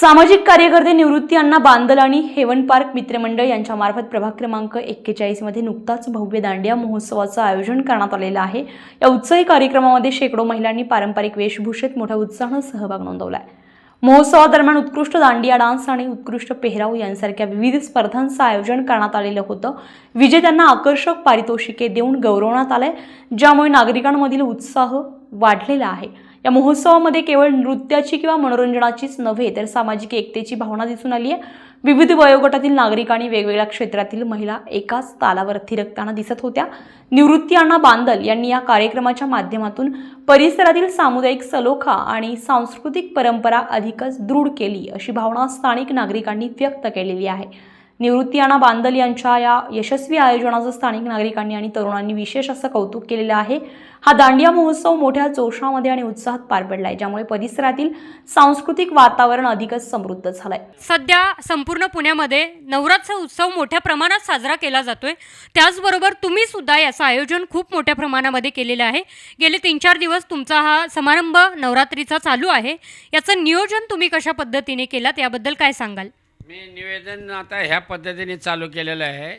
सामाजिक कार्यकर्ते निवृत्ती अण्णा बांदल आणि हेवन पार्क मित्रमंडळ यांच्या मार्फत प्रभाग क्रमांक एक्केचाळीसमध्ये नुकताच भव्य दांडिया महोत्सवाचं आयोजन करण्यात आलेलं आहे. या उत्साही कार्यक्रमामध्ये शेकडो महिलांनी पारंपरिक वेशभूषेत मोठ्या उत्साहानं सहभाग नोंदवला आहे महोत्सवादरम्यान उत्कृष्ट दांडिया डान्स आणि उत्कृष्ट पेहराव यांसारख्या विविध स्पर्धांचं आयोजन करण्यात आलेलं होतं. विजेत्यांना आकर्षक पारितोषिके देऊन गौरवण्यात आलंय ज्यामुळे नागरिकांमधील उत्साह वाढलेला आहे. या महोत्सवामध्ये केवळ नृत्याची किंवा मनोरंजनाचीच नव्हे तर सामाजिक एकतेची भावना दिसून आली आहे. विविध वयोगटातील नागरिक आणि वेगवेगळ्या क्षेत्रातील महिला एकाच तालावर थिरकताना दिसत होत्या. निवृत्ती अण्णा बांदल यांनी या कार्यक्रमाच्या माध्यमातून परिसरातील सामुदायिक सलोखा आणि सांस्कृतिक परंपरा अधिकच दृढ केली अशी भावना स्थानिक नागरिकांनी व्यक्त केलेली आहे. निवृत्तीयाना बांदल यांच्या या यशस्वी आयोजनाचं स्थानिक नागरिकांनी आणि तरुणांनी विशेष असं कौतुक केलेलं आहे. हा दांडिया महोत्सव मोठ्या जोशामध्ये आणि उत्साहात पार पडलाय ज्यामुळे परिसरातील सांस्कृतिक वातावरण अधिकच समृद्ध झालंय. सध्या संपूर्ण पुण्यामध्ये नवरात्र उत्सव मोठ्या प्रमाणात साजरा केला जातोय. त्याचबरोबर तुम्ही सुद्धा याचं आयोजन खूप मोठ्या प्रमाणामध्ये केलेलं आहे. गेले तीन चार दिवस तुमचा हा समारंभ नवरात्रीचा चालू आहे. याचं नियोजन तुम्ही कशा पद्धतीने केलात? याबद्दल काय सांगाल? मी निवेदन आता ह्या पद्धतीने चालू केलेलं आहे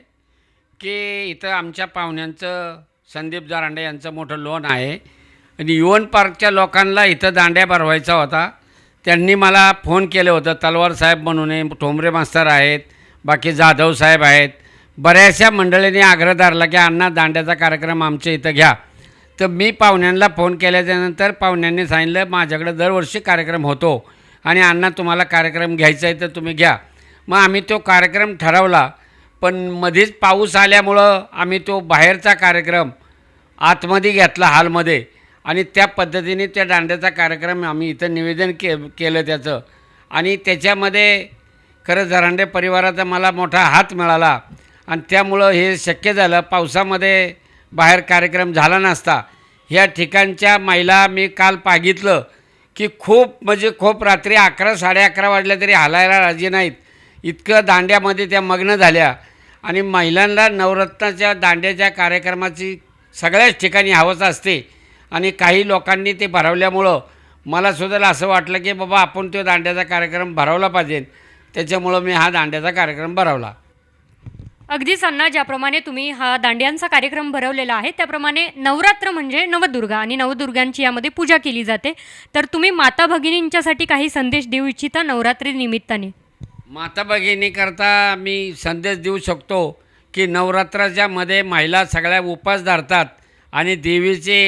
की इथं आमच्या पाहुण्यांचं संदीप जारांडे यांचं मोठं लोन आहे. आणि युवन पार्कच्या लोकांना इथं दांड्या भरवायचा होता. त्यांनी मला फोन केलं होतं तलवार साहेब म्हणून ठोंबरे मास्तर आहेत बाकी जाधव साहेब आहेत. बऱ्याचशा मंडळींनी आग्रह धरला की अण्णा दांड्याचा कार्यक्रम आमच्या इथं घ्या. तर मी पाहुण्यांना फोन केल्याच्यानंतर पाहुण्यांनी सांगितलं माझ्याकडे दरवर्षी कार्यक्रम होतो आणि अण्णा तुम्हाला कार्यक्रम घ्यायचा आहे तर तुम्ही घ्या. मग आम्ही तो कार्यक्रम ठरवला. पण मध्येच पाऊस आल्यामुळं आम्ही तो बाहेरचा कार्यक्रम आतमध्ये घेतला हॉलमध्ये. आणि त्या पद्धतीने त्या दांड्याचा कार्यक्रम आम्ही इथं निवेदन के केलं त्याचं. आणि त्याच्यामध्ये खरं झरांडे परिवाराचा मला मोठा हात मिळाला. आणि त्यामुळं हे शक्य झालं. पावसामध्ये बाहेर कार्यक्रम झाला नसता. ह्या ठिकाणच्या महिला मी काल पागितलं की खूप म्हणजे खूप रात्री अकरा साडे अकरा वाजल्या तरी हालायला राजी नाहीत. इतकं दांड्यामध्ये त्या मग्न झाल्या. आणि महिलांना नवरत्नाच्या दांड्याच्या कार्यक्रमाची सगळ्याच ठिकाणी हवंच असते. आणि काही लोकांनी ते भरवल्यामुळं मला सुद्धा असं वाटलं की बाबा आपण तो दांड्याचा कार्यक्रम भरवला पाहिजे. त्याच्यामुळं मी हा दांड्याचा कार्यक्रम भरवला. अगदीच अण्णा ज्याप्रमाणे तुम्ही हा दांड्यांचा कार्यक्रम भरवलेला आहे त्याप्रमाणे नवरात्र म्हणजे नवदुर्गा आणि नवदुर्गांची यामध्ये पूजा केली जाते. तर तुम्ही माता भगिनींच्यासाठी काही संदेश देऊ इच्छिता नवरात्री निमित्ताने? माता भगिनीकरता मी संदेश देऊ शकतो की नवरात्राच्या मध्ये महिला सगळ्या उपास धरतात आणि देवीचे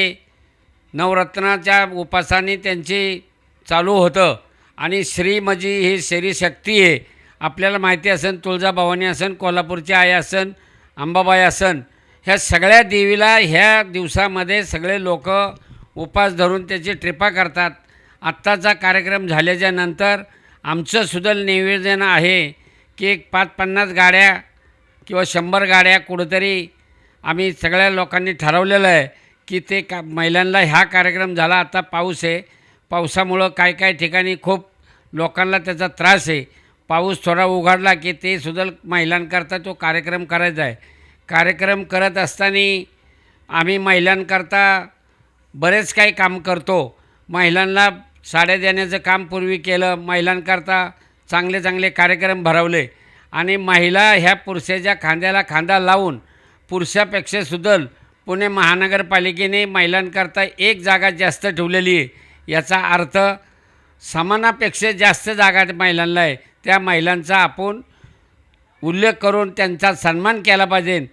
नवरत्नाच्या उपासाने त्यांची चालू होतं. आणि श्री म्हणजे ही श्री शक्ती आहे. आपल्याला माहिती असन तुळजाभवानी असन कोल्हापूरची आई असन अंबाबाई असन ह्या सगळ्या देवीला ह्या दिवसामध्ये सगळे लोक उपास धरून त्याची ट्रिपा करतात. आत्ताचा कार्यक्रम झाल्याच्यानंतर आमचं सुद्धा निवेदन आहे की एक पाच पन्नास गाड्या किंवा शंभर गाड्या कुठंतरी आम्ही सगळ्या लोकांनी ठरवलेलं आहे की ते का महिलांना ह्या कार्यक्रम झाला आता पाऊस आहे. पावसामुळं काय काय ठिकाणी खूप लोकांना त्याचा त्रास आहे. पाऊस थोडा उघडला की ते सुद्धा महिलांकरता तो कार्यक्रम करायचा आहे. कार्यक्रम करत असताना आम्ही महिलांकरता बरेच काही काम करतो. महिलांना साड्या देण्याचं काम पूर्वी केलं महिलांकरता चांगले चांगले कार्यक्रम भरवले आणि महिला ह्या पुरुषाच्या खांद्याला खांदा लावून पुरुषापेक्षा सुद्धा पुणे महानगरपालिकेने महिलांकरता एक जागा जास्त ठेवलेली आहे. याचा अर्थ समानापेक्षा जास्त जागा महिलांना आहे. त्या महिलांचा आपण उल्लेख करून त्यांचा सन्मान केला पाहिजे.